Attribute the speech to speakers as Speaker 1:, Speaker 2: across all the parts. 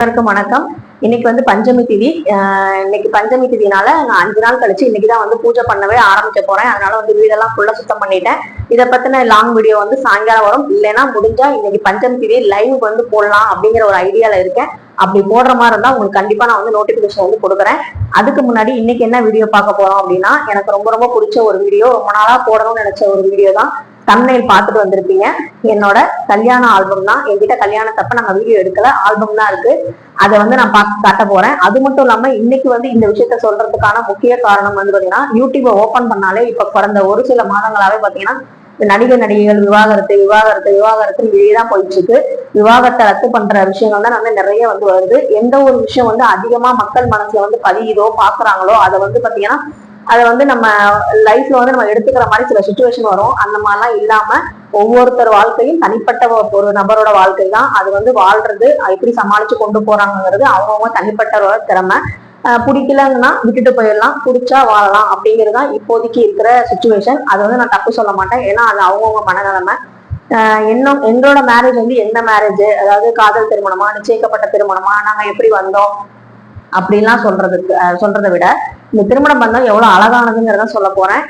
Speaker 1: எல்லாருக்கும் வணக்கம். இன்னைக்கு வந்து பஞ்சமி திதி. இன்னைக்கு பஞ்சமி திதினால நான் அஞ்சு நாள் கழிச்சு இன்னைக்கு தான் வந்து பூஜை பண்ணவே ஆரம்பிக்க போறேன். அதனால வந்து வீடெல்லாம் ஃபுல்லா சுத்தம் பண்ணிட்டேன். இதை பத்தின லாங் வீடியோ வந்து சாயங்காலம் வரும். இல்லைன்னா முடிஞ்சா இன்னைக்கு பஞ்சமி திதி லைவ் வந்து போடலாம் அப்படிங்கிற ஒரு ஐடியால இருக்கேன். அப்படி போடுற மாதிரி இருந்தா உங்களுக்கு கண்டிப்பா நான் வந்து நோட்டிபிகேஷன் வந்து கொடுக்குறேன். அதுக்கு முன்னாடி இன்னைக்கு என்ன வீடியோ பார்க்க போறோம் அப்படின்னா எனக்கு ரொம்ப ரொம்ப பிடிச்ச ஒரு வீடியோ ரொம்ப நாளா போடணும்னு நினைச்ச ஒரு வீடியோ தான். தம்னையில் பார்த்துட்டு வந்திருப்பீங்க. என்னோட கல்யாண ஆல்பம் தான். என்கிட்ட கல்யாணத்தப்ப நாங்க வீடியோ எடுக்கல. ஆல்பம் தான் இருக்கு. அதை வந்து நான் பார்த்து காட்ட போறேன். அது மட்டும் இல்லாம இன்னைக்கு வந்து இந்த விஷயத்த சொல்றதுக்கான முக்கிய காரணம் வந்து பாத்தீங்கன்னா யூடியூபை ஓபன் பண்ணாலே இப்ப கடந்த ஒரு சில மாதங்களாவே பாத்தீங்கன்னா இந்த நடிகர் நடிகைகள் விவாகரத்து விவாகரத்து விவாகரத்து வெளியேதான் போயிட்டு இருக்கு விவாகரத்தை ரத்து பண்ற விஷயங்கள் தான் வந்து நிறைய வந்து வருது. எந்த ஒரு விஷயம் வந்து அதிகமா மக்கள் மனசுல வந்து பதியுதோ பாக்குறாங்களோ அதை வந்து பாத்தீங்கன்னா அதை வந்து நம்ம லைஃப்ல வந்து நம்ம எடுத்துக்கிற மாதிரி சில சுச்சுவேஷன் வரும். அந்த மாதிரிலாம் இல்லாம ஒவ்வொருத்தர் வாழ்க்கையும் தனிப்பட்ட ஒரு நபரோட வாழ்க்கை தான். அது வந்து வாழ்றது எப்படி சமாளிச்சு கொண்டு போறாங்கிறது அவங்கவுங்க தனிப்பட்டவரோட திறமை. பிடிக்கலன்னா விட்டுட்டு போயிடலாம். பிடிச்சா வாழலாம் அப்படிங்கிறது தான் இப்போதைக்கு இருக்கிற சுச்சுவேஷன் அது வந்து நான் தப்பு சொல்ல மாட்டேன். ஏன்னா அது அவங்கவுங்க மனநிலைமை. ஆஹ் எங்களோட மேரேஜ் வந்து எந்த மேரேஜ் அதாவது காதல் திருமணமா? நிச்சயிக்கப்பட்ட திருமணமா? நாங்க எப்படி வந்தோம்? அப்படின்லாம் சொல்றதுக்கு அஹ் சொல்றதை விட இந்த திருமண பந்தம் எவ்வளவு அழகானதுங்கிறத சொல்ல போறேன்.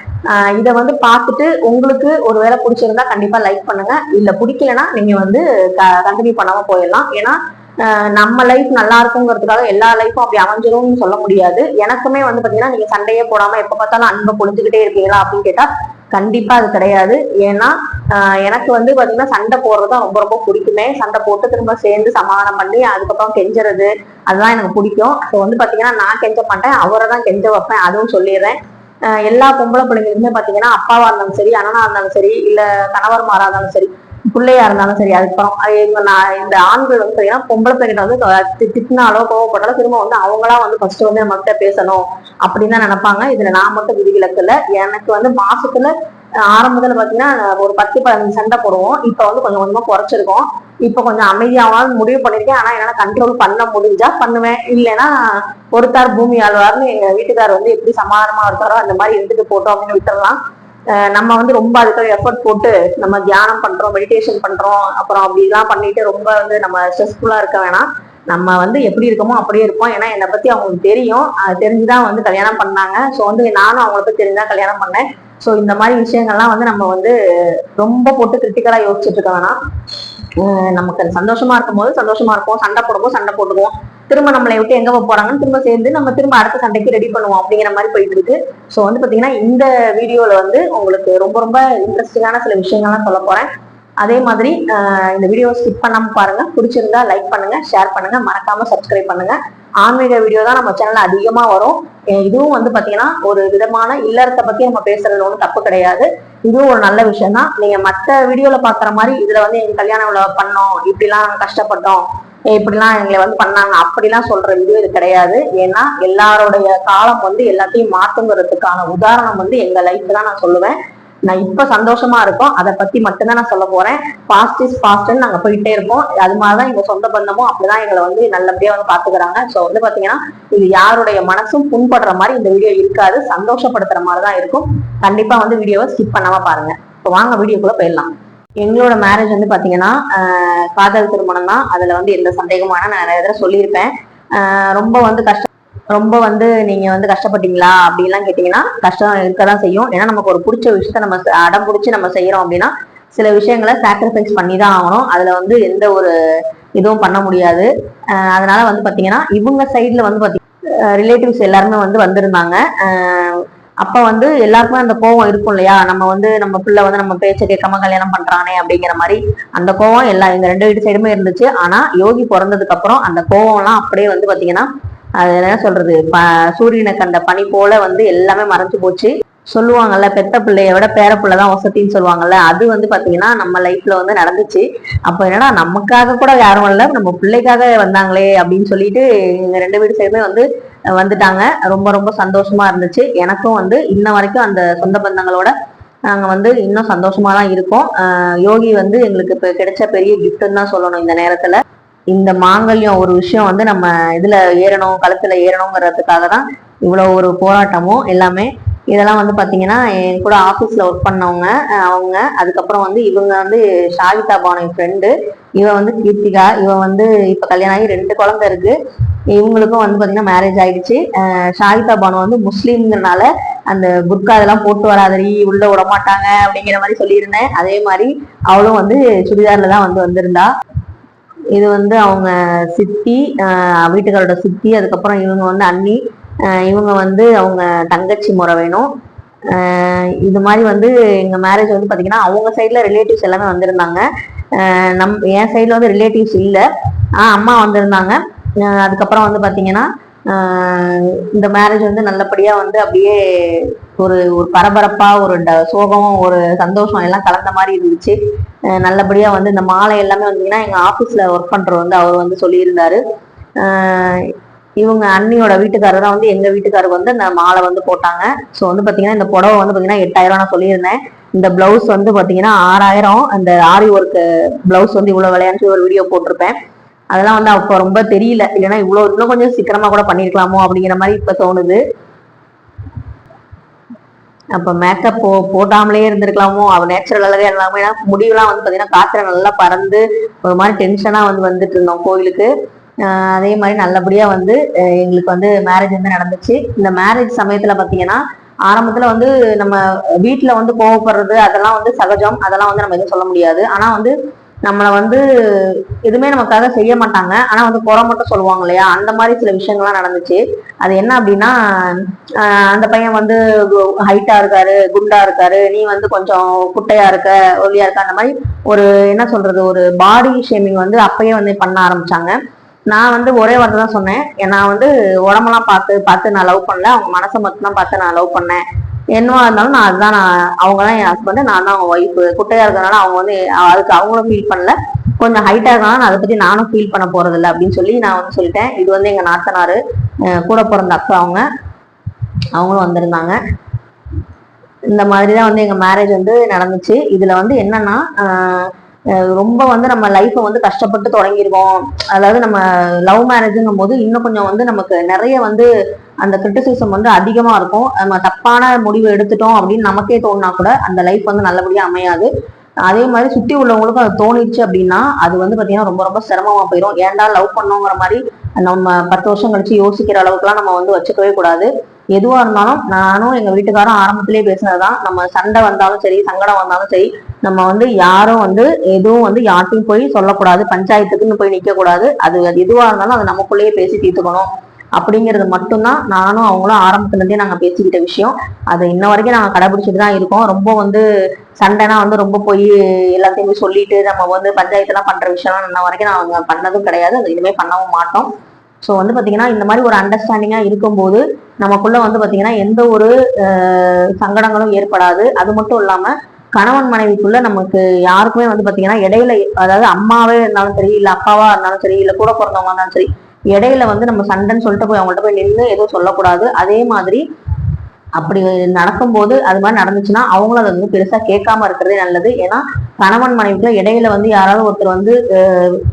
Speaker 1: இதை வந்து பார்த்துட்டு உங்களுக்கு ஒருவேளை பிடிச்சிருந்தா கண்டிப்பா லைக் பண்ணுங்க. இல்ல பிடிக்கலன்னா நீங்க வந்து கண்டினியூ பண்ணாம போயிடலாம். ஏன்னா ஆஹ் நம்ம லைஃப் நல்லா இருக்குங்கிறதுக்காக எல்லா லைஃப்பும் அப்படி அமைஞ்சிரும்னு சொல்ல முடியாது. எனக்குமே வந்து பாத்தீங்கன்னா நீங்க சண்டையே போடாம எப்ப பார்த்தாலும் அன்பை பொழிஞ்சுக்கிட்டே இருக்கீங்களா அப்படின்னு கேட்டா கண்டிப்பா அது கிடையாது. ஏன்னா எனக்கு வந்து பாத்தீங்கன்னா சண்டை போடுறது தான் ரொம்ப ரொம்ப பிடிக்குமே. சண்டை போட்டு திரும்ப சேர்ந்து சமாதானம் பண்ணி அதுக்கப்புறம் கெஞ்சறது அதுதான் எனக்கு பிடிக்கும். ஸோ வந்து பாத்தீங்கன்னா நான் கெஞ்ச மாட்டேன். அவரை தான் கெஞ்ச வைப்பேன். அதுவும் சொல்லிடுறேன். எல்லா பொம்பளை பிள்ளைங்களுமே பாத்தீங்கன்னா அப்பாவா இருந்தாலும் சரி அண்ணனா இருந்தாலும் சரி இல்ல கணவர்மாரா இருந்தாலும் சரி பிள்ளையா இருந்தாலும் சரி அதுக்கப்புறம் நான் இந்த ஆண்கள் வந்து சரியா பொம்பளை பிள்ளைகிட்ட வந்து திட்டினாலோ கோவப்பட்டாலும் திரும்ப வந்து அவங்களா வந்து ஃபர்ஸ்ட் வந்து நம்ம பேசணும் அப்படின்னு தான் நினைப்பாங்க. இதுல நான் மட்டும் விதிவிலக்கு எனக்கு வந்து மாசத்துல ஆரம்பத்துல பாத்தீங்கன்னா ஒரு பத்து பதினஞ்சு சண்டை போடுவோம். இப்ப வந்து கொஞ்சம் கொஞ்சமா குறைச்சிருக்கோம். இப்ப கொஞ்சம் அமைதியாவது முடிவு பண்ணிருக்கேன். ஆனா என்னால கண்ட்ரோல் பண்ண முடிஞ்சா பண்ணுவேன். இல்லைன்னா ஒருத்தார் பூமி ஆழ்வார்னு எங்க வீட்டுக்காரர் வந்து எப்படி சமாதானமா இருக்காரோ அந்த மாதிரி இருந்துட்டு போட்டோம் அப்படின்னு விட்டுறலாம். நம்ம வந்து ரொம்ப அதுக்காக எஃபர்ட் போட்டு நம்ம தியானம் பண்றோம் மெடிடேஷன் பண்றோம் அப்புறம் அப்படிலாம் பண்ணிட்டு ரொம்ப வந்து நம்ம ஸ்ட்ரெஸ்ஃபுல்லா இருக்க வேணாம். நம்ம வந்து எப்படி இருக்கோமோ அப்படியே இருப்போம். ஏன்னா என்னை பத்தி அவங்களுக்கு தெரியும். அது தெரிஞ்சுதான் வந்து கல்யாணம் பண்ணாங்க. ஸோ வந்து நானும் அவங்கள பத்தி தெரிஞ்சுதான் கல்யாணம் பண்ணேன். ஸோ இந்த மாதிரி விஷயங்கள்லாம் வந்து நம்ம வந்து ரொம்ப போட்டு கிரிட்டிக்கலா யோசிச்சுட்டு இருக்க வேணாம். நமக்கு சந்தோஷமா இருக்கும் போது சந்தோஷமா இருப்போம். சண்டை போடும்போது சண்டை போடுவோம் திரும்ப நம்மளை விட்டு எங்க போறாங்கன்னு திரும்ப சேர்ந்து நம்ம திரும்ப அடுத்த சண்டைக்கு ரெடி பண்ணுவோம் அப்படிங்கிற மாதிரி போயிட்டு இருக்கு. ஸோ வந்து பாத்தீங்கன்னா இந்த வீடியோல வந்து உங்களுக்கு ரொம்ப ரொம்ப இன்ட்ரெஸ்டிங்கான சில விஷயங்கள்லாம் சொல்ல போறேன். அதே மாதிரி இந்த வீடியோ ஸ்கிப் பண்ணாம பாருங்க. பிடிச்சிருந்தா லைக் பண்ணுங்க ஷேர் பண்ணுங்க. மறக்காம சப்ஸ்கிரைப் பண்ணுங்க. ஆன்மீக வீடியோ தான் நம்ம சேனல்ல அதிகமா வரும். இதுவும் வந்து பாத்தீங்கன்னா ஒரு விதமான இல்லறத்தை பத்தி நம்ம பேசுறது ஒன்றும் தப்பு கிடையாது. இதுவும் ஒரு நல்ல விஷயம் தான் நீங்க மத்த வீடியோல பாக்குற மாதிரி இதுல வந்து எங்க கல்யாணம் இவ்வளவு பண்ணோம் இப்படிலாம் நாங்க கஷ்டப்பட்டோம் இப்படிலாம் எங்களை வந்து பண்ணாங்க அப்படிலாம் சொல்ற வீடியோ இது கிடையாது. ஏன்னா எல்லாருடைய காலம் வந்து எல்லாத்தையும் மாத்துங்கிறதுக்கான உதாரணம் வந்து எங்க லைஃப் தான் நான் சொல்லுவேன். நான் இப்ப சந்தோஷமா இருக்கோம். அதை பத்தி மட்டும்தான் நான் சொல்ல போறேன். பாஸ்ட் இஸ் பாஸ்ட்னு நாங்க போயிட்டே இருப்போம் அது மாதிரிதான் எங்க சொந்த பந்தமும் அப்படிதான் எங்களை வந்து நல்லபடியா வந்து பாத்துக்கிறாங்க. சோ வந்து பாத்தீங்கன்னா இது யாருடைய மனசும் புண்படுற மாதிரி இந்த வீடியோ இருக்காது. சந்தோஷப்படுத்துற மாதிரி தான் இருக்கும். கண்டிப்பா வந்து வீடியோவை ஸ்கிப் பண்ணாம பாருங்க. இப்போ வாங்க வீடியோக்குள்ள போயிடலாம். எங்களோட மேரேஜ் வந்து பாத்தீங்கன்னா காதல் திருமணம் தான் அதுல வந்து எந்த சந்தேகமான நான் நிறைய தடவை சொல்லியிருப்பேன். ஆஹ் ரொம்ப வந்து கஷ்டம் ரொம்ப வந்து நீங்க வந்து கஷ்டப்பட்டீங்களா அப்படின்லாம் கேட்டீங்கன்னா கஷ்டம் இருக்கதான் செய்யும். ஏன்னா நமக்கு ஒரு பிடிச்ச விஷயத்த நம்ம அடம் பிடிச்சி நம்ம செய்யறோம் அப்படின்னா சில விஷயங்களை சாக்ரிஃபைஸ் பண்ணி தான் ஆகணும். அதுல வந்து எந்த ஒரு இதுவும் பண்ண முடியாது. அதனால வந்து பாத்தீங்கன்னா இவங்க சைட்ல வந்து பாத்தீங்கன்னா ரிலேட்டிவ்ஸ் எல்லாருமே வந்து வந்திருந்தாங்க. அப்ப வந்து எல்லாருக்குமே அந்த கோவம் இருக்கும் இல்லையா? நம்ம வந்து நம்ம பிள்ளை வந்து நம்ம பேச்ச கேட்காம கல்யாணம் பண்றானே அப்படிங்கிற மாதிரி அந்த கோவம் எல்லா இந்த ரெண்டு வீட்டு சைடுமே இருந்துச்சு. ஆனா யோகி பிறந்ததுக்கு அப்புறம் அந்த கோவம் எல்லாம் அப்படியே வந்து பாத்தீங்கன்னா அது என்ன சொல்றது? ப- சூரியனை கண்ட பனி போல வந்து எல்லாமே மறைஞ்சு போச்சு. சொல்லுவாங்கல்ல பெத்த பிள்ளைய விட பேர பிள்ளை தான் வசதின்னு சொல்லுவாங்கல்ல அது வந்து பாத்தீங்கன்னா நம்ம லைஃப்ல வந்து நடந்துச்சு. அப்ப என்னன்னா நமக்காக கூட யாரும் இல்ல நம்ம பிள்ளைக்காக வந்தாங்களே அப்படின்னு சொல்லிட்டு எங்க ரெண்டு வீடு சைடுமே வந்து வந்துட்டாங்க. ரொம்ப ரொம்ப சந்தோஷமா இருந்துச்சு. எனக்கும் வந்து இன்ன வரைக்கும் அந்த சொந்த பந்தங்களோட நாங்க வந்து இன்னும் சந்தோஷமா தான் இருக்கோம் யோகி வந்து எங்களுக்கு இப்ப கிடைச்ச பெரிய கிஃப்ட்னு தான் சொல்லணும் இந்த நேரத்துல. இந்த மாங்கல்யம் ஒரு விஷயம் வந்து நம்ம இதுல ஏறணும் கழுத்துல ஏறணுங்கிறதுக்காக தான் இவ்வளவு ஒரு போராட்டமும் எல்லாமே. இதெல்லாம் வந்து பாத்தீங்கன்னா என் கூட ஆபீஸ்ல ஒர்க் பண்ணவங்க அவங்க அதுக்கப்புறம் வந்து இவங்க வந்து ஷாகிதா பானு என் ஃப்ரெண்டு இவ வந்து கீர்த்திகா இவ வந்து இப்ப கல்யாணம் ஆகி ரெண்டு குழந்தை இருக்கு. இவங்களுக்கும் வந்து பாத்தீங்கன்னா மேரேஜ் ஆயிடுச்சு. ஷாகிதா பானு வந்து முஸ்லீம்ங்கிறனால அந்த புர்கா இதெல்லாம் போட்டு வராதரி உள்ள விட மாட்டாங்க அப்படிங்கிற மாதிரி சொல்லியிருந்தேன். அதே மாதிரி அவளும் வந்து சுடிதார்ல தான் வந்து வந்திருந்தா. இது வந்து அவங்க சித்தி வீட்டுக்காரோட சித்தி அதுக்கப்புறம் இவங்க வந்து அண்ணி இவங்க வந்து அவங்க தங்கச்சி முறை வேணும். இது மாதிரி வந்து எங்கள் மேரேஜ் வந்து பார்த்தீங்கன்னா அவங்க சைடில் ரிலேட்டிவ்ஸ் எல்லாமே வந்திருந்தாங்க. நம் என் சைடில் வந்து ரிலேட்டிவ்ஸ் இல்லை. ஆ அம்மா வந்திருந்தாங்க. அதுக்கப்புறம் வந்து பார்த்தீங்கன்னா இந்த மேரேஜ் வந்து நல்லபடியாக வந்து அப்படியே ஒரு ஒரு பரபரப்பா ஒரு ட- சோகம் ஒரு சந்தோஷம் எல்லாம் கலந்த மாதிரி இருந்துச்சு. நல்லபடியா வந்து இந்த மாலை எல்லாமே வந்தீங்கன்னா எங்க ஆபீஸ்ல ஒர்க் பண்றவர் வந்து அவர் வந்து சொல்லியிருந்தாரு. இவங்க அண்ணியோட வீட்டுக்காரர் தான் வந்து எங்க வீட்டுக்காருக்கு வந்து இந்த மாலை வந்து போட்டாங்க. ஸோ வந்து பாத்தீங்கன்னா இந்த புடவை வந்து பாத்தீங்கன்னா எட்டாயிரம் நான் சொல்லியிருந்தேன். இந்த பிளவுஸ் வந்து பாத்தீங்கன்னா ஆறாயிரம். அந்த ஆரி ஒர்க் பிளவுஸ் வந்து இவ்வளவு விளையாண்டு ஒரு வீடியோ போட்டிருப்பேன். அதெல்லாம் வந்து அப்போ ரொம்ப தெரியல. இல்லைன்னா இவ்வளவு இன்னும் கொஞ்சம் சீக்கிரமா கூட பண்ணிருக்கலாமோ அப்படிங்கிற மாதிரி இப்ப தோணுது. அப்ப மேக்கப் போ போடாமலே இருந்திருக்கலாமோ? அவ நேச்சுரல் அழகே ஏன்னா முடிவுலாம் வந்து பார்த்தீங்கன்னா காத்துல நல்லா பறந்து ஒரு மாதிரி டென்ஷனாக வந்து வந்துட்டு இருந்தோம் கோயிலுக்கு. அதே மாதிரி நல்லபடியாக வந்து எங்களுக்கு வந்து மேரேஜ் வந்து நடந்துச்சு. இந்த மேரேஜ் சமயத்தில் பார்த்தீங்கன்னா ஆரம்பத்தில் வந்து நம்ம வீட்டில் வந்து கோவப்படுறது அதெல்லாம் வந்து சகஜம். அதெல்லாம் வந்து நம்ம எதுவும் சொல்ல முடியாது. ஆனால் வந்து நம்மளை வந்து எதுவுமே நமக்காக செய்ய மாட்டாங்க. ஆனால் வந்து குறை மட்டும் சொல்லுவாங்க இல்லையா? அந்த மாதிரி சில விஷயங்கள்லாம் நடந்துச்சு. அது என்ன அப்படின்னா அந்த பையன் வந்து ஹைட்டாக இருக்காரு குண்டா இருக்காரு நீ வந்து கொஞ்சம் குட்டையா இருக்க ஒல்லியா இருக்க அந்த மாதிரி ஒரு என்ன சொல்றது ஒரு பாடி ஷேமிங் வந்து அப்பயே வந்து பண்ண ஆரம்பிச்சாங்க. நான் வந்து ஒரே வார்த்தை தான் சொன்னேன். நான் வந்து உடம்பெல்லாம் பார்த்து பார்த்து நான் லவ் பண்ணல. அவங்க மனசை மட்டும் தான் பார்த்து நான் லவ் பண்ணேன். என்னவா இருந்தாலும் நான் அதுதான் நான் அவங்க தான் என் ஹஸ்பண்ட் நான் தான் அவங்க ஒய்ஃப் குட்டையா இருக்கிறனால அவங்க வந்து அதுக்கு அவங்களும் ஃபீல் பண்ணல. கொஞ்சம் ஹைட்டாக இருக்கனால நான் அதை பத்தி நானும் ஃபீல் பண்ண போறது இல்லை அப்படின்னு சொல்லி நான் வந்து சொல்லிட்டேன். இது வந்து எங்க நாத்தனாரு கூட பிறந்த அக்கா அவங்க. அவங்களும் வந்திருந்தாங்க. இந்த மாதிரி தான் வந்து எங்கள் மேரேஜ் வந்து நடந்துச்சு. இதில் வந்து என்னன்னா ரொம்ப வந்து நம்ம லைஃப்பை வந்து கஷ்டப்பட்டு தொடங்கியிருக்கோம் அதாவது நம்ம லவ் மேரேஜுங்கும் போது இன்னும் கொஞ்சம் வந்து நமக்கு நிறைய வந்து அந்த கிரிட்டிசிசம் வந்து அதிகமாக இருக்கும். நம்ம தப்பான முடிவு எடுத்துட்டோம் அப்படின்னு நமக்கே தோணுனா கூட அந்த லைஃப் வந்து நல்லபடியாக அமையாது. அதே மாதிரி சுற்றி உள்ளவங்களுக்கும் அது தோணிடுச்சு அப்படின்னா அது வந்து பார்த்தீங்கன்னா ரொம்ப ரொம்ப சிரமமாக போயிடும் ஏன்டா லவ் பண்ணோங்கிற மாதிரி நம்ம பத்து வருஷம் கழிச்சு யோசிக்கிற அளவுக்குலாம் நம்ம வந்து வச்சுக்கவே கூடாது. எதுவா இருந்தாலும் நானும் எங்க வீட்டுக்காரும் ஆரம்பத்திலேயே பேசினதுதான். நம்ம சண்டை வந்தாலும் சரி சங்கடம் வந்தாலும் சரி நம்ம வந்து யாரும் வந்து எதுவும் வந்து யார்ட்டையும் போய் சொல்லக்கூடாது. பஞ்சாயத்துக்குன்னு போய் நிற்கக்கூடாது கூடாது அது அது எதுவா இருந்தாலும் அது நமக்குள்ளேயே பேசி தீர்த்துக்கணும். அப்படிங்கிறது மட்டும்தான் நானும் அவங்களும் ஆரம்பத்துலேருந்தே நாங்கள் பேசிக்கிட்ட விஷயம். அது இன்ன வரைக்கும் நாங்கள் கடைபிடிச்சிட்டு தான் இருக்கோம். ரொம்ப வந்து சண்டைனா வந்து ரொம்ப போய் எல்லாத்தையும் போய் சொல்லிட்டு நம்ம வந்து பஞ்சாயத்துலாம் பண்ணுற விஷயம்லாம் இன்ன வரைக்கும் நாங்கள் பண்ணதும் கிடையாது. அது இனிமேல் பண்ணவும் மாட்டோம். ஸோ வந்து பாத்தீங்கன்னா இந்த மாதிரி ஒரு அண்டர்ஸ்டாண்டிங்கா இருக்கும்போது நமக்குள்ள வந்து பாத்தீங்கன்னா எந்த ஒரு அஹ், சங்கடங்களும் ஏற்படாது. அது மட்டும் இல்லாம கணவன் மனைவிக்குள்ள நமக்கு யாருக்குமே வந்து பாத்தீங்கன்னா இடையில அதாவது அம்மாவே இருந்தாலும் சரி இல்ல அப்பாவா இருந்தாலும் சரி இல்ல கூட பிறந்தவங்க இருந்தாலும் சரி இடையில வந்து நம்ம சண்டைன்னு சொல்லிட்டு போய் அவங்கள்ட்ட போய் நின்று எதுவும் சொல்லக்கூடாது. அதே மாதிரி அப்படி நடக்கும்போது அது மாதிரி நடந்துச்சுன்னா அவங்களும் அதை வந்து பெருசா கேட்காம இருக்கிறதே நல்லது. ஏன்னா கணவன் மனைவிக்குள்ள இடையில வந்து யாராவது ஒருத்தர் வந்து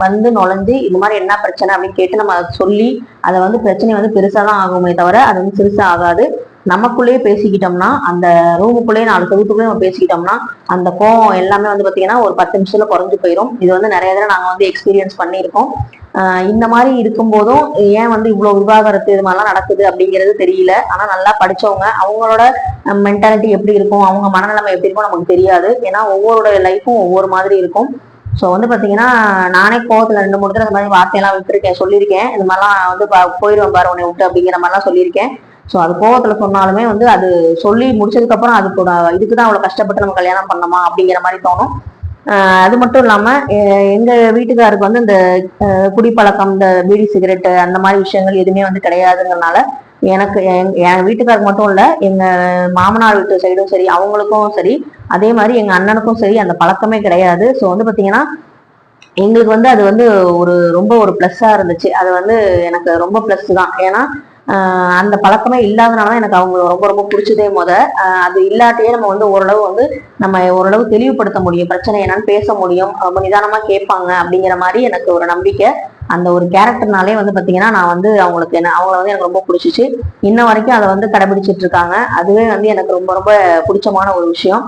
Speaker 1: வந்து நுழைஞ்சு இது மாதிரி என்ன பிரச்சனை அப்படின்னு கேட்டு நம்ம அதை சொல்லி அதை வந்து பிரச்சனை வந்து பெருசா தான் ஆகுமே தவிர அது வந்து பெருசா ஆகாது. நமக்குள்ளேயே பேசிக்கிட்டோம்னா அந்த ரூமுக்குள்ளேயே நாலு செவத்துக்குள்ளேயே நம்ம பேசிக்கிட்டோம்னா அந்த கோவம் எல்லாமே வந்து பார்த்தீங்கன்னா ஒரு பத்து நிமிஷத்துல குறைஞ்சு போயிடும் இது வந்து நிறைய தடவை நாங்கள் வந்து எக்ஸ்பீரியன்ஸ் பண்ணியிருக்கோம். இந்த மாதிரி இருக்கும்போதும் ஏன் வந்து இவ்வளோ விவாகரத்து இது மாதிரிலாம் நடக்குது அப்படிங்கிறது தெரியல. ஆனால் நல்லா படிச்சவங்க அவங்களோட மென்டாலிட்டி எப்படி இருக்கும் அவங்க மனநிலைமை எப்படி இருக்கும் நமக்கு தெரியாது. ஏன்னா ஒவ்வொருடைய லைஃப்பும் ஒவ்வொரு மாதிரி இருக்கும். ஸோ வந்து பார்த்தீங்கன்னா நானே கோவத்தில் ரெண்டு மூணு தடவை இந்த மாதிரி வார்த்தையெல்லாம் விட்டுருக்கேன் சொல்லியிருக்கேன். இந்த மாதிரிலாம் வந்து பா- போயிடுவேன் பாரு உன்னை விட்டு அப்படிங்கிற மாதிரிலாம் சொல்லியிருக்கேன். ஸோ அது கோவத்தில் சொன்னாலுமே வந்து அது சொல்லி முடிச்சதுக்கப்புறம் அதுக்கூட இதுக்கு தான் அவ்வளோ கஷ்டப்பட்டு நம்ம கல்யாணம் பண்ணோமா அப்படிங்கிற மாதிரி தோணும். அது மட்டும் இல்லாம எங்கள் எங்க வீட்டுக்காருக்கு வந்து இந்த குடிப்பழக்கம் இந்த பீடி சிகரெட்டு அந்த மாதிரி விஷயங்கள் எதுவுமே வந்து கிடையாதுங்கிறனால எனக்கு என் வீட்டுக்காருக்கு மட்டும் இல்ல எங்க மாமனார் வீட்டு சைடும் சரி அவங்களுக்கும் சரி அதே மாதிரி எங்க அண்ணனுக்கும் சரி அந்த பழக்கமே கிடையாது. ஸோ வந்து பாத்தீங்கன்னா எங்களுக்கு வந்து அது வந்து ஒரு ரொம்ப ஒரு ப்ளஸ்ஸாக இருந்துச்சு. அது வந்து எனக்கு ரொம்ப ப்ளஸ் தான். ஏன்னா அந்த பழக்கமே இல்லாதனால தான் எனக்கு அவங்க ரொம்ப ரொம்ப பிடிச்சதே முத. அது இல்லாட்டியே நம்ம வந்து ஓரளவு வந்து நம்ம ஓரளவு தெளிவுபடுத்த முடியும். பிரச்சனை என்னன்னு பேச முடியும். ரொம்ப நிதானமா கேட்பாங்க அப்படிங்கிற மாதிரி எனக்கு ஒரு நம்பிக்கை. அந்த ஒரு கேரக்டர்னாலே வந்து பார்த்தீங்கன்னா நான் வந்து அவங்களுக்கு என்ன அவங்கள வந்து எனக்கு ரொம்ப பிடிச்சிச்சு. இன்ன வரைக்கும் அதை வந்து கடைபிடிச்சிட்டு இருக்காங்க. அதுவே வந்து எனக்கு ரொம்ப ரொம்ப பிடிச்சமான ஒரு விஷயம்.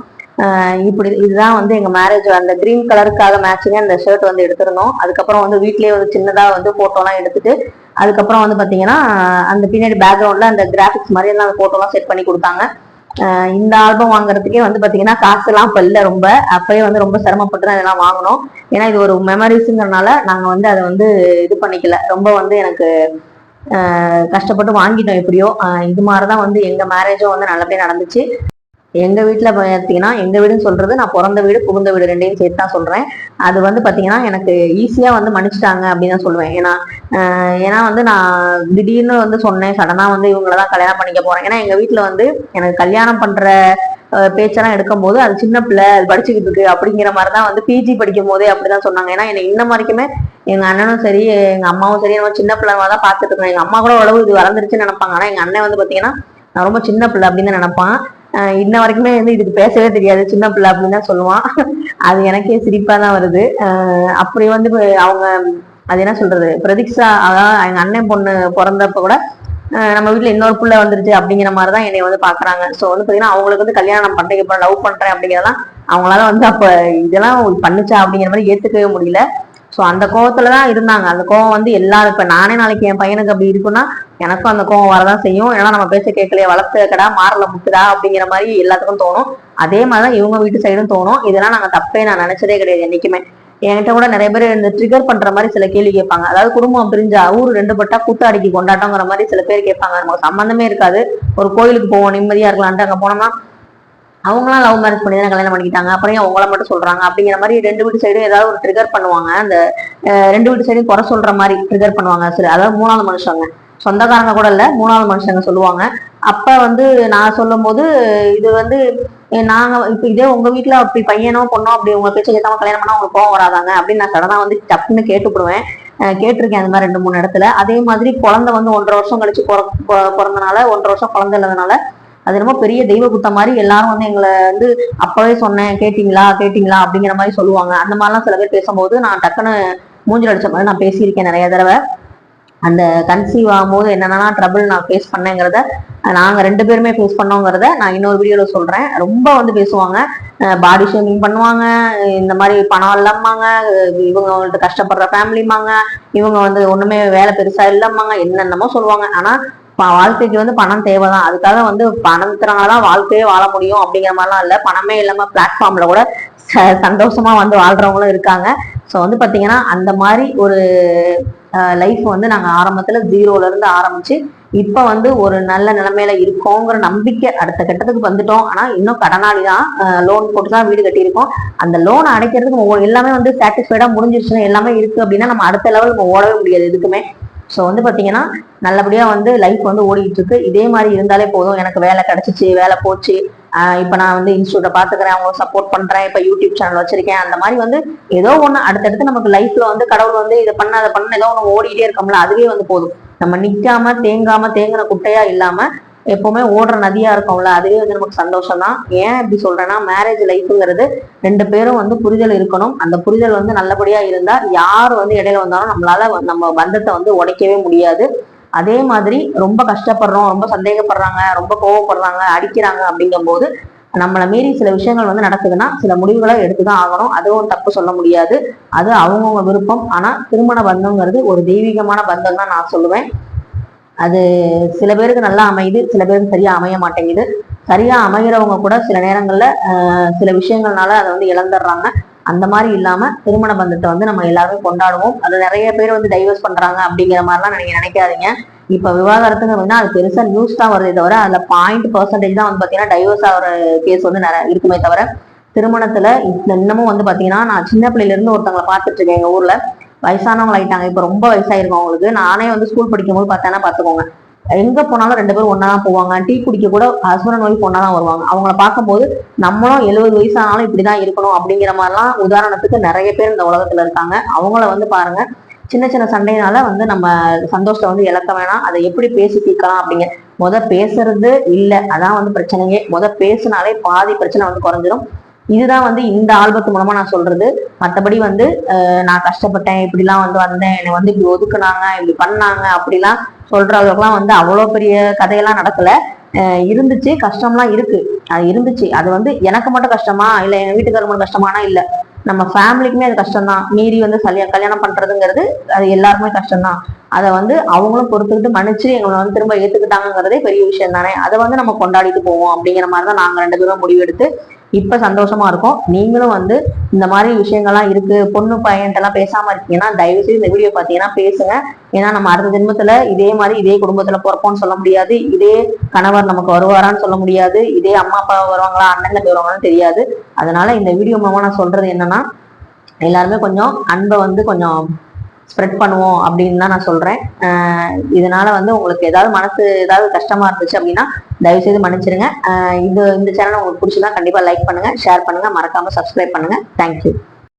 Speaker 1: இப்படி இதுதான் வந்து எங்க மேரேஜ் அந்த கிரீன் கலருக்காக மேட்சிங்க அந்த ஷர்ட் வந்து எடுத்திருந்தோம். அதுக்கப்புறம் வந்து வீட்லயே வந்து சின்னதா வந்து போட்டோலாம் எடுத்துட்டு அதுக்கப்புறம் வந்து பாத்தீங்கன்னா அந்த பின்னாடி பேக்ரவுண்ட்ல அந்த கிராபிக்ஸ் மாதிரி எல்லாம் அந்த போட்டோலாம் செட் பண்ணி கொடுத்தாங்க. இந்த ஆல்பம் வாங்குறதுக்கே வந்து பாத்தீங்கன்னா காசுலாம் இப்ப இல்லை ரொம்ப. அப்பயே வந்து ரொம்ப சிரமப்பட்டு தான் இதெல்லாம் வாங்கினோம். ஏன்னா இது ஒரு மெமரிஸுங்கிறனால நாங்க வந்து அதை வந்து இது பண்ணிக்கல. ரொம்ப வந்து எனக்கு கஷ்டப்பட்டு வாங்கிட்டோம் எப்படியோ. இது மாதிரிதான் வந்து எங்க மேரேஜும் வந்து நல்லபடியா நடந்துச்சு. எங்கள் வீட்டில் பார்த்தீங்கன்னா எங்கள் வீடுன்னு சொல்றது நான் பிறந்த வீடு புகுந்த வீடு ரெண்டையும் சேர்த்து தான் சொல்கிறேன் அது வந்து பார்த்தீங்கன்னா எனக்கு ஈஸியாக வந்து மன்னிச்சிட்டாங்க அப்படின்னு தான் சொல்லுவேன். ஏன்னா ஏன்னா வந்து நான் திடீர்னு வந்து சொன்னேன் சடனாக வந்து இவங்கள தான் கல்யாணம் பண்ணிக்க போகிறேன் ஏன்னா எங்கள் வீட்டில் வந்து எனக்கு கல்யாணம் பண்ணுற பேச்செல்லாம் பேச்செல்லாம் எடுக்கும்போது அது சின்ன பிள்ளை அது படிச்சுக்கிட்டு இருக்கு அப்படிங்கிற மாதிரி தான் வந்து பிஜி படிக்கும் போதே அப்படிதான் சொன்னாங்க. ஏன்னா என்னை இன்ன வரைக்குமே எங்க அண்ணனும் சரி எங்க அம்மாவும் சரி நம்ம சின்ன பிள்ளைமா தான் பார்த்துட்டு இருக்கோம் எங்க அம்மா கூட உழவு இது வளர்ந்துருச்சுன்னு நினைப்பாங்க. ஆனா எங்க அண்ணன் வந்து பாத்தீங்கன்னா நான் ரொம்ப சின்ன பிள்ளை அப்படின்னு தான் நினைப்பான். இன்ன வரைக்குமே வந்து இதுக்கு பேசவே தெரியாது. சின்ன பிள்ளை அப்படின்னு தான் சொல்லுவான். அது எனக்கே சிரிப்பா தான் வருது. அப்படி வந்து அவங்க அது என்ன சொல்றது பிரதீக்ஷா அதாவது எங்க அண்ணன் பொண்ணு பிறந்தப்ப கூட நம்ம வீட்ல இன்னொரு புள்ள வந்துருச்சு அப்படிங்கிற மாதிரி தான் என்னை வந்து பாக்குறாங்க. சோ வந்து பாத்தீங்கன்னா அவங்களுக்கு வந்து கல்யாணம் பண்றேன் இப்போ லவ் பண்றேன் அப்படிங்கிறதெல்லாம் அவங்களால வந்து அப்ப இதெல்லாம் பண்ணுச்சா அப்படிங்கிற மாதிரி ஏத்துக்கவே முடியல. சோ அந்த கோவத்துல தான் இருந்தாங்க. அந்த கோவம் வந்து எல்லாரும் இப்ப நானே நாளைக்கு என் பையனுக்கு அப்படி இருக்குன்னா எனக்கும் அந்த கோவம் வரதான் செய்யும். ஏன்னா நம்ம பேச கேட்கலையே வளர்த்து கடா மாறல முட்டுதா அப்படிங்கிற மாதிரி எல்லாத்துக்கும் தோணும். அதே மாதிரிதான் இவங்க வீட்டு சைடும் தோணும். இதெல்லாம் நாங்க தப்பே நான் நினைச்சதே கிடையாது என்னைக்குமே. என்கிட்ட கூட நிறைய பேர் இந்த ட்ரிகர் பண்ற மாதிரி சில கேள்வி கேட்பாங்க. அதாவது குடும்பம் பிரிஞ்சா ஊர் ரெண்டு பட்டா கூத்தாடிக்கு கொண்டாட்டங்கிற மாதிரி சில பேர் கேட்பாங்க. நமக்கு சம்பந்தமே இருக்காது. ஒரு கோயிலுக்கு போவோம் நிம்மதியா இருக்கலான்ட்டு அங்க போனோம்னா அவங்களாம் லவ் மேரேஜ் பண்ணி தான் கல்யாணம் பண்ணிக்கிட்டாங்க. அப்புறம் ஏன் மட்டும் சொல்றாங்க? அப்படிங்கிற மாதிரி ரெண்டு வீட்டு சைடும் ஏதாவது ஒரு ட்ரிகர் பண்ணுவாங்க. அந்த அஹ், ரெண்டு வீட்டு சைடும் குறை சொல்ற மாதிரி ட்ரிகர் பண்ணுவாங்க சரி அதாவது மூணாவது மனுஷங்க. சொந்தக்காரங்க கூட இல்லை மூணாவது மனுஷங்க சொல்லுவாங்க. அப்போ வந்து நான் சொல்லும் போது இது வந்து நாங்கள் இப்போ இதே உங்கள் வீட்டில் அப்படி பையனோ பொண்ணோ அப்படி உங்கள் பேச்சு கேட்காம கல்யாணம் பண்ணால் உங்களுக்கு கோவம் வராதாங்க? அப்படின்னு நான் சடனாக வந்து டப்புன்னு கேட்டுப்படுவேன். கேட்டிருக்கேன் அந்த மாதிரி ரெண்டு மூணு இடத்துல. அதே மாதிரி குழந்தை வந்து ஒன்றரை வருஷம் கழிச்சு பிற- பிறந்தனால ஒன்றரை வருஷம் குழந்தை இல்லாதனால அது ரொம்ப பெரிய தெய்வ குத்தம் மாதிரி எல்லாரும் வந்து எங்களை வந்து அப்பவே சொன்னேன் கேட்டிங்களா கேட்டிங்களா? அப்படிங்கிற மாதிரி சொல்லுவாங்க. அந்த மாதிரிலாம் சில பேர் பேசும்போது நான் டக்குன்னு மூஞ்சில் அடிச்ச மாதிரி நான் பேசியிருக்கேன் நிறைய தடவை. அந்த கன்சீவ் ஆகும்போது என்னென்னலாம் ட்ரபிள் நான் ஃபேஸ் பண்ணேங்கிறத நாங்கள் ரெண்டு பேருமே ஃபேஸ் பண்ணோங்கிறத நான் இன்னொரு வீடியோவில் சொல்கிறேன் ரொம்ப வந்து பேசுவாங்க. பாடி ஷேமிங் பண்ணுவாங்க. இந்த மாதிரி பணம் இல்லாமாங்க இவங்க வந்துட்டு கஷ்டப்படுற ஃபேமிலிமாங்க இவங்க வந்து ஒன்றுமே வேலை பெருசாக இல்லம்மாங்க. என்னென்னமோ சொல்லுவாங்க. ஆனால் வாழ்க்கைக்கு வந்து பணம் தேவைதான். அதுக்காக வந்து பணத்தினாலதான் வாழ்க்கையே வாழ முடியும் அப்படிங்கிற மாதிரிலாம் இல்லை. பணமே இல்லாமல் பிளாட்ஃபார்மில் கூட ச- சந்தோஷமா வந்து வாழ்றவங்களும் இருக்காங்க. ஸோ வந்து பார்த்தீங்கன்னா அந்த மாதிரி ஒரு லைஃப் வந்து நாங்கள் ஆரம்பத்தில் ஜீரோலேருந்து ஆரம்பித்து இப்போ வந்து ஒரு நல்ல நிலைமையில இருக்கோங்கிற நம்பிக்கை அடுத்த கட்டத்துக்கு வந்துட்டோம். ஆனால் இன்னும் கடனாளி தான் லோன் போட்டு தான் வீடு கட்டியிருக்கோம். அந்த லோன் அடைக்கிறதுக்கு எல்லாமே வந்து சாட்டிஸ்ஃபைடாக முடிஞ்சிருச்சுன்னா எல்லாமே இருக்குது அப்படின்னா நம்ம அடுத்த லெவல் நம்ம ஓடவே முடியாது எதுக்குமே. ஸோ வந்து பார்த்தீங்கன்னா நல்லபடியாக வந்து லைஃப் வந்து ஓடிட்டு இருக்கு. இதே மாதிரி இருந்தாலே போதும். எனக்கு வேலை கிடச்சிச்சு வேலை போச்சு. இப்போ நான் வந்து இன்ஸ்டியூட்டை பார்த்துக்கிறேன் அவங்க சப்போர்ட் பண்ணுறேன் இப்போ யூடியூப் சேனல் வச்சிருக்கேன் அந்த மாதிரி வந்து ஏதோ ஒன்று அடுத்தடுத்து நமக்கு லைஃப்பில் வந்து கடவுள் வந்து இதை பண்ண அதை பண்ண ஏதோ ஒன்று ஓடிட்டே இருக்கோம்ல அதுவே வந்து போதும். நம்ம நிற்காம தேங்காம தேங்கின குட்டையா இல்லாமல் எப்பவுமே ஓடுற நதியா இருக்கும்ல அதுவே வந்து நமக்கு சந்தோஷம் தான் ஏன் இப்படி சொல்றேன்னா மேரேஜ் லைஃப்ங்கிறது ரெண்டு பேரும் வந்து புரிதல் இருக்கணும். அந்த புரிதல் வந்து நல்லபடியா இருந்தா யார் வந்து இடையில வந்தாலும் நம்மளால நம்ம பந்தத்தை வந்து உடைக்கவே முடியாது. அதே மாதிரி ரொம்ப கஷ்டப்படுறோம் ரொம்ப சந்தேகப்படுறாங்க ரொம்ப கோவப்படுறாங்க அடிக்கிறாங்க அப்படிங்கும்போது நம்மளை மீறி சில விஷயங்கள் வந்து நடக்குதுன்னா சில முடிவுகளை எடுத்துதான் ஆகணும். அதுவும் தப்பு சொல்ல முடியாது. அது அவங்கவுங்க விருப்பம். ஆனா திருமண பந்தம்ங்கிறது ஒரு தெய்வீகமான பந்தம் தான் நான் சொல்லுவேன். அது சில பேருக்கு நல்லா அமையுது சில பேருக்கு சரியா அமைய மாட்டேங்குது. சரியா அமைகிறவங்க கூட சில நேரங்கள்ல சில விஷயங்கள்னால அதை வந்து இழந்துடுறாங்க. அந்த மாதிரி இல்லாம திருமண பந்தத்தை வந்து நம்ம எல்லாருமே கொண்டாடுவோம். அது நிறைய பேர் வந்து டைவர்ஸ் பண்றாங்க அப்படிங்கிற மாதிரிலாம் நீங்க நினைக்காதீங்க. இப்ப விவாகரத்துங்க அப்படின்னா அது பெருசா நியூஸ் தான் வருதே தவிர அதுல பாயிண்ட் பர்சன்டேஜ் தான் வந்து பாத்தீங்கன்னா டைவர்ஸ் ஆகிற கேஸ் வந்து நிறைய இருக்குமே தவிர திருமணத்துல இன்னமும் வந்து பாத்தீங்கன்னா நான் சின்ன பிள்ளையில இருந்து ஒருத்தவங்களை பார்த்துட்டு இருக்கேன் எங்க ஊர்ல. வயசானவங்க ஆயிட்டாங்க இப்ப ரொம்ப வயசாயிருக்கும் அவங்களுக்கு. நானே வந்து ஸ்கூல் படிக்கும் போது பார்த்தேன்னா பாத்துக்கோங்க எங்க போனாலும் ரெண்டு பேரும் ஒன்னா தான் போவாங்க. டீ குடிக்க கூட ஹஸ்பண்ட் ஒய்ஃப் ஒன்னா தான் வருவாங்க. அவங்கள பார்க்கும்போது நம்மளும் எழுபது வயசானாலும் இப்படிதான் இருக்கணும் அப்படிங்கிற மாதிரிலாம் உதாரணத்துக்கு நிறைய பேர் இந்த உலகத்துல இருக்காங்க. அவங்கள வந்து பாருங்க சின்ன சின்ன சண்டையினால வந்து நம்ம சந்தோஷத்தை வந்து இழக்க வேணாம். அதை எப்படி பேசி தீர்க்கலாம் அப்படிங்க. முத பேசுறது இல்ல. அதான் வந்து பிரச்சனையே. முத பேசினாலே பாதி பிரச்சனை வந்து குறைஞ்சிரும். இதுதான் வந்து இந்த ஆல்பத்து மூலமா நான் சொல்றது. மற்றபடி வந்து நான் கஷ்டப்பட்டேன் இப்படிலாம் வந்து வந்தேன். என்னை வந்து இப்படி ஒதுக்குனாங்க இப்படி பண்ணாங்க அப்படிலாம் சொல்கிற அளவுக்குலாம் வந்து அவ்வளோ பெரிய கதையெல்லாம் நடக்கலை. இருந்துச்சு. கஷ்டம்லாம் இருக்கு. அது இருந்துச்சு. அது வந்து எனக்கு மட்டும் கஷ்டமா? இல்லை என் வீட்டுக்காரர் மட்டும் கஷ்டமானா இல்லை. நம்ம ஃபேமிலிக்குமே அது கஷ்டம்தான். மீறி வந்து சல்யா கல்யாணம் பண்ணுறதுங்கிறது அது எல்லாருக்குமே கஷ்டம்தான். அதை வந்து அவங்களும் பொறுத்துக்கிட்டு மன்னிச்சு எங்களை வந்து திரும்ப ஏற்றுக்கிட்டாங்கிறதே பெரிய விஷயம் தானே அதை வந்து நம்ம கொண்டாடிட்டு போவோம் அப்படிங்கிற மாதிரி தான் நாங்கள் ரெண்டு பேரும் முடிவெடுத்து இப்போ சந்தோஷமா இருக்கும். நீங்களும் வந்து இந்த மாதிரி விஷயங்கள்லாம் இருக்கு. பொண்ணு பையன்ட்டெல்லாம் பேசாம இருக்கீங்கன்னா தயவு செய்து இந்த வீடியோ பார்த்தீங்கன்னா பேசுங்க. ஏன்னா நம்ம அடுத்த ஜென்மத்துல இதே மாதிரி இதே குடும்பத்துல பிறப்போம்னு சொல்ல முடியாது. இதே கணவர் நமக்கு வருவாரான்னு சொல்ல முடியாது. இதே அம்மா அப்பா வருவாங்களா அண்ணன் தம்பி வருவாங்களான்னு தெரியாது. அதனால இந்த வீடியோ மூலமா நான் சொல்றது என்னன்னா எல்லாருமே கொஞ்சம் அன்பை வந்து கொஞ்சம் ஸ்ப்ரெட் பண்ணுவோம் அப்படின்னு தான் நான் சொல்றேன். ஆஹ் இதனால வந்து உங்களுக்கு ஏதாவது மனசு ஏதாவது கஷ்டமா இருந்துச்சு அப்படின்னா தயவுசெய்து மன்னிச்சிருங்க. இது இந்த சேனல் உங்களுக்கு பிடிச்சதா கண்டிப்பா லைக் பண்ணுங்க ஷேர் பண்ணுங்க மறக்காம சப்ஸ்கிரைப் பண்ணுங்க. தேங்க்யூ